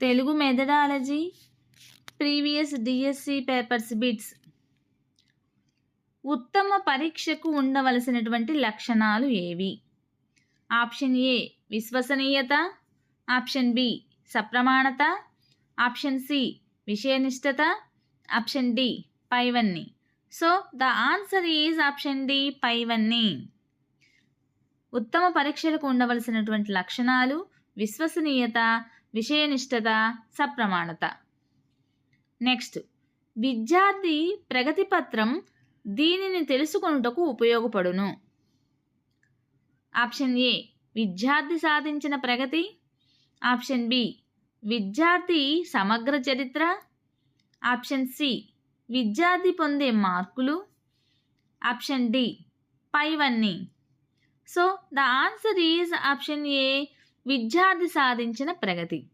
Telugu methodology previous DSC papers bits. ఉత్తమ పరీక్షకు ఉండవలసినటువంటి లక్షణాలు ఏవి? ఆప్షన్ ఏ విశ్వసనీయత. ఆప్షన్ బి సప్రమాణత. ఆప్షన్ సి విషయనిష్టత. ఆప్షన్ డి పైవన్నీ. So the answer is option D పైవన్నీ. ఉత్తమ పరీక్షలకు ఉండవలసినటువంటి లక్షణాలు విశ్వసనీయత విషయనిష్టత సప్రమాణత. నెక్స్ట్ విద్యార్థి ప్రగతి పత్రం దీనిని తెలుసుకొనుటకు ఉపయోగపడును. ఆప్షన్ ఏ విద్యార్థి సాధించిన ప్రగతి. ఆప్షన్ బి విద్యార్థి సమగ్ర చరిత్ర. ఆప్షన్ సి విద్యార్థి పొందే మార్కులు. ఆప్షన్ డి పైవన్నీ. So the answer is option A విద్యార్థి సాధించిన ప్రగతి.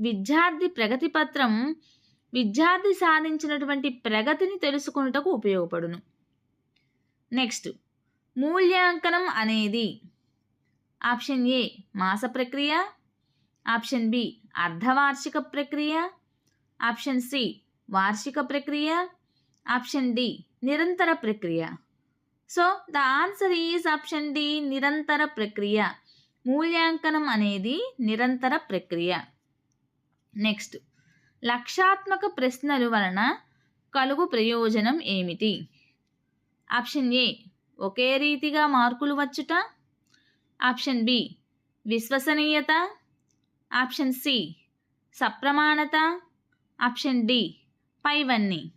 విద్యార్థి ప్రగతి పత్రం విద్యార్థి సాధించినటువంటి ప్రగతిని తెలుసుకొనుటకు ఉపయోగపడును. నెక్స్ట్ మూల్యాంకనం అనేది ఆప్షన్ ఏ మాస ప్రక్రియ ఆప్షన్ బి అర్ధవార్షిక ప్రక్రియ ఆప్షన్ సి వార్షిక ప్రక్రియ ఆప్షన్ డి నిరంతర ప్రక్రియ. So the answer is option D నిరంతర ప్రక్రియ. మూల్యాంకనం అనేది నిరంతర ప్రక్రియ. నెక్స్ట్ లక్షాత్మక ప్రశ్నలు వలన కలుగు ప్రయోజనం ఏమిటి? ఆప్షన్ ఏ ఒకే రీతిగా మార్కులు వచ్చుట. ఆప్షన్ బి విశ్వసనీయత. ఆప్షన్ సి సప్రమాణత. ఆప్షన్ డి పైవన్నీ.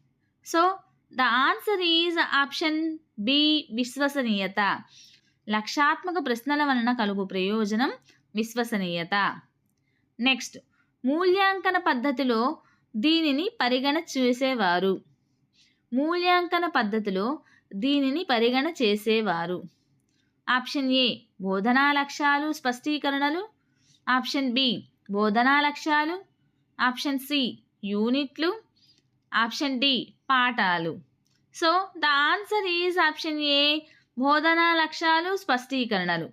So the answer is option B విశ్వసనీయత. లక్షాత్మక ప్రశ్నల వలన కలుగు ప్రయోజనం విశ్వసనీయత. నెక్స్ట్ మూల్యాంకన పద్ధతిలో దీనిని పరిగణ చేసేవారు. మూల్యాంకన పద్ధతిలో దీనిని పరిగణ చేసేవారు. ఆప్షన్ ఏ బోధనా లక్ష్యాలు స్పష్టీకరణలు. ఆప్షన్ బి బోధనా లక్ష్యాలు. ఆప్షన్ సి యూనిట్లు. ఆప్షన్ డి పాఠాలు. So the answer is option A బోధనా లక్ష్యాలు స్పష్టీకరణలు.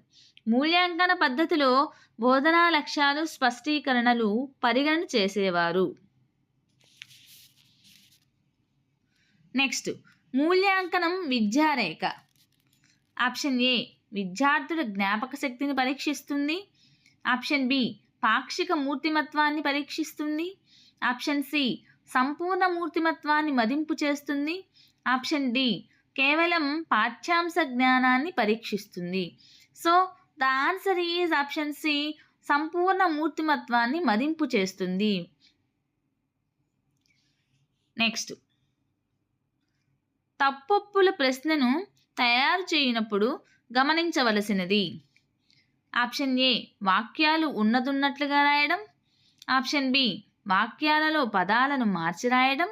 మూల్యాంకన పద్ధతిలో బోధనా లక్ష్యాలు స్పష్టీకరణలు పరిగణన చేసేవారు. నెక్స్ట్ మూల్యాంకనం విద్యారేఖ. ఆప్షన్ ఏ విద్యార్థుల జ్ఞాపక శక్తిని పరీక్షిస్తుంది. ఆప్షన్ బి పాక్షిక మూర్తిమత్వాన్ని పరీక్షిస్తుంది. ఆప్షన్ సి సంపూర్ణ మూర్తిమత్వాన్ని మదింపు చేస్తుంది. ఆప్షన్ డి కేవలం పాఠ్యాంశ జ్ఞానాన్ని పరీక్షిస్తుంది. So the answer is option C సంపూర్ణ మూర్తిమత్వాన్ని మదింపు చేస్తుంది. నెక్స్ట్. తప్పొప్పుల ప్రశ్నను తయారు చేయనప్పుడు గమనించవలసినది. ఆప్షన్ ఏ వాక్యాలు ఉన్నదున్నట్లుగా రాయడం. ఆప్షన్ బి వాక్యాలలో పదాలను మార్చి రాయడం.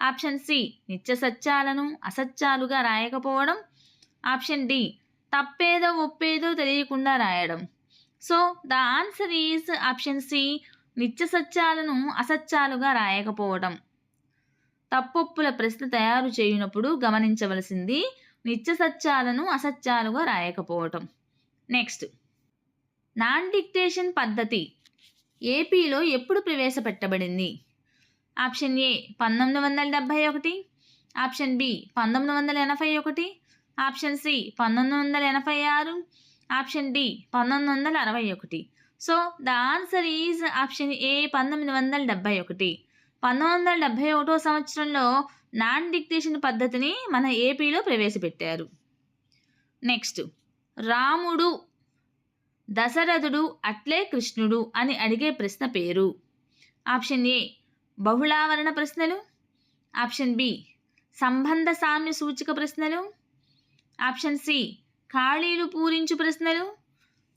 ఆప్షన్ సి నిత్య సత్యాలను అసత్యాలుగా రాయకపోవడం. ఆప్షన్ డి తప్పేదో ఒప్పేదో తెలియకుండా రాయడం. So the answer is option C నిత్య సత్యాలను అసత్యాలుగా రాయకపోవడం. తప్పొప్పుల ప్రశ్న తయారు చేయనప్పుడు గమనించవలసింది నిత్య సత్యాలను అసత్యాలుగా రాయకపోవటం. నెక్స్ట్ నాన్ డిక్టేషన్ పద్ధతి. ఏపీలో ఎప్పుడు ప్రవేశపెట్టబడింది? ఆప్షన్ ఏ పంతొమ్మిది వందల డెబ్భై ఒకటి ఆప్షన్ బి పంతొమ్మిది వందల ఎనభై ఒకటి ఆప్షన్ సి పంతొమ్మిది వందల ఎనభై ఆరు ఆప్షన్ డి పంతొమ్మిది వందల అరవై ఒకటి. So the answer is option A పంతొమ్మిది వందల డెబ్భై ఒకటి. పంతొమ్మిది వందల డెబ్భై ఒకటో సంవత్సరంలో నాన్ డిక్టేషన్ పద్ధతిని మన ఏపీలో ప్రవేశపెట్టారు. నెక్స్ట్ రాముడు దశరథుడు అట్లే కృష్ణుడు అని అడిగే ప్రశ్న పేరు. ఆప్షన్ ఏ బహుళావరణ ప్రశ్నలు. ఆప్షన్ బి సంబంధ సామ్య సూచిక ప్రశ్నలు. ఆప్షన్ సి ఖాళీలు పూరించు ప్రశ్నలు.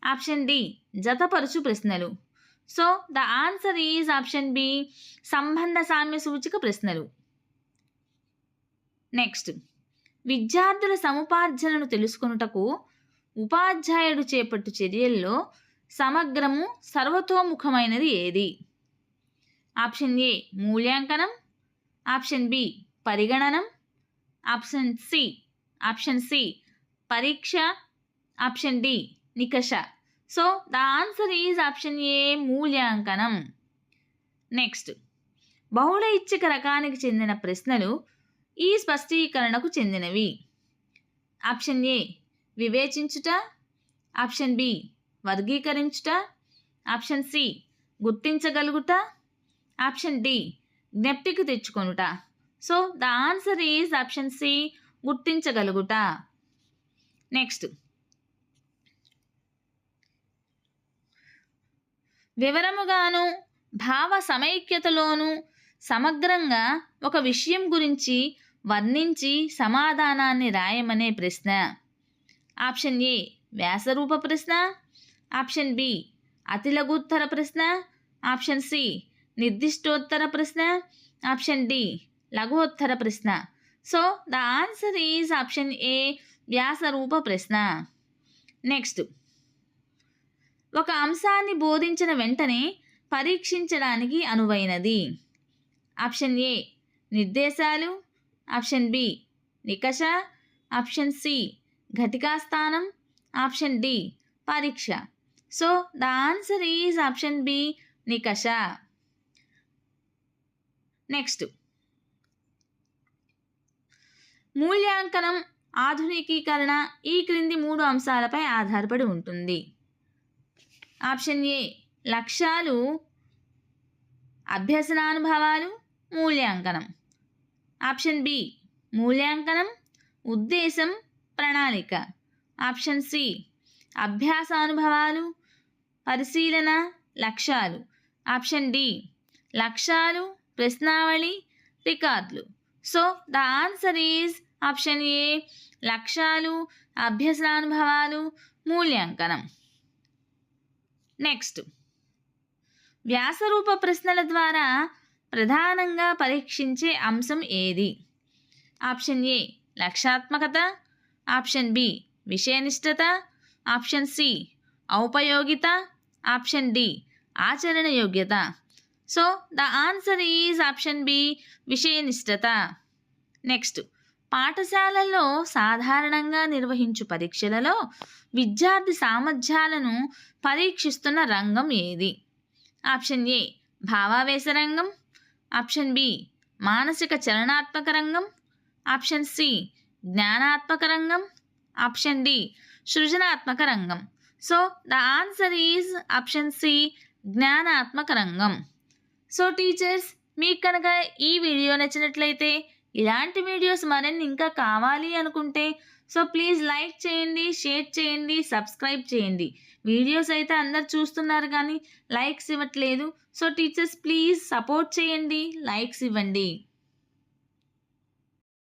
ఆప్షన్ డి జతపరుచు ప్రశ్నలు. So the answer is option B సంబంధ సామ్య సూచిక ప్రశ్నలు. నెక్స్ట్ విద్యార్థుల సముపార్జనను తెలుసుకొనుటకు ఉపాధ్యాయుడు చేపట్టు చర్యల్లో సమగ్రము సర్వతోముఖమైనది ఏది? ఆప్షన్ ఏ మూల్యాంకనం ఆప్షన్ బి పరిగణనం ఆప్షన్ సి ఆప్షన్ సి పరీక్ష option D నికష. So the answer is option A మూల్యాంకనం. నెక్స్ట్ బహుళ ఇచ్చిక రకానికి చెందిన ప్రశ్నలు ఈ స్పష్టీకరణకు చెందినవి. ఆప్షన్ ఏ వివేచించుట ఆప్షన్ బి వర్గీకరించుట ఆప్షన్ సి గుర్తించగలుగుట ఆప్షన్ డి జ్ఞప్తికి తెచ్చుకొనుట. So the answer is option C గుర్తించగలుగుట. Next. వివరముగాను భావ సమైక్యతలోను సమగ్రంగా ఒక విషయం గురించి వర్ణించి సమాధానాన్ని రాయమనే ప్రశ్న. ఆప్షన్ ఏ వ్యాసరూప ప్రశ్న. ఆప్షన్ బి అతిలఘుత్తర ప్రశ్న. ఆప్షన్ సి నిర్దిష్టోత్తర ప్రశ్న? ఆప్షన్ డి లఘుత్తర ప్రశ్న. So the answer is option A వ్యాసరూప ప్రశ్న. నెక్స్ట్. ఒక అంశాన్ని బోధించిన వెంటనే పరీక్షించడానికి అనువైనది. ఆప్షన్ ఏ నిర్దేశాలు. ఆప్షన్ బి నికష. ఆప్షన్ సి ఘటికాస్థానం. ఆప్షన్ డి పరీక్ష. So the answer is option B నికష. Next. మూల్యాంకనం ఆధునికీకరణ ఈ క్రింది మూడు అంశాలపై ఆధారపడి ఉంటుంది. ఆప్షన్ ఏ లక్ష్యాలు అభ్యసనానుభవాలు మూల్యాంకనం. ఆప్షన్ బి మూల్యాంకనం ఉద్దేశం ప్రణాళిక. ఆప్షన్ సి అభ్యాసానుభవాలు పరిశీలన లక్ష్యాలు. ఆప్షన్ డి లక్ష్యాలు ప్రశ్నావళి రికార్డులు. So the answer is option A లక్ష్యాలు అభ్యసనానుభవాలు మూల్యాంకనం. నెక్స్ట్. వ్యాసరూప ప్రశ్నల ద్వారా ప్రధానంగా పరీక్షించే అంశం ఏది? ఆప్షన్ ఏ లక్ష్యాత్మకత. ఆప్షన్ బి విషయనిష్టత. ఆప్షన్ సి ఔపయోగిత. ఆప్షన్ డి ఆచరణ యోగ్యత so the answer is option B విషయనిష్టత. Next పాఠశాలల్లో సాధారణంగా నిర్వహించు పరీక్షలలో విద్యార్థి సామర్థ్యాలను పరీక్షిస్తున్న రంగం ఏది? ఆప్షన్ ఏ భావావేశ రంగం. ఆప్షన్ బి మానసిక చలనాత్మక రంగం. ఆప్షన్ సి జ్ఞానాత్మక రంగం. ఆప్షన్ డి సృజనాత్మక రంగం. So the answer is option C జ్ఞానాత్మక రంగం. సో టీచర్స్ మీకు కనుక ఈ వీడియో నచ్చినట్లయితే ఇలాంటి వీడియోస్ మరిన్ని ఇంకా కావాలి అనుకుంటే సో ప్లీజ్ లైక్ చేయండి షేర్ చేయండి సబ్స్క్రైబ్ చేయండి. వీడియోస్ అయితే అందరు చూస్తున్నారు కానీ లైక్స్ ఇవ్వట్లేదు. సో టీచర్స్ ప్లీజ్ సపోర్ట్ చేయండి లైక్స్ ఇవ్వండి.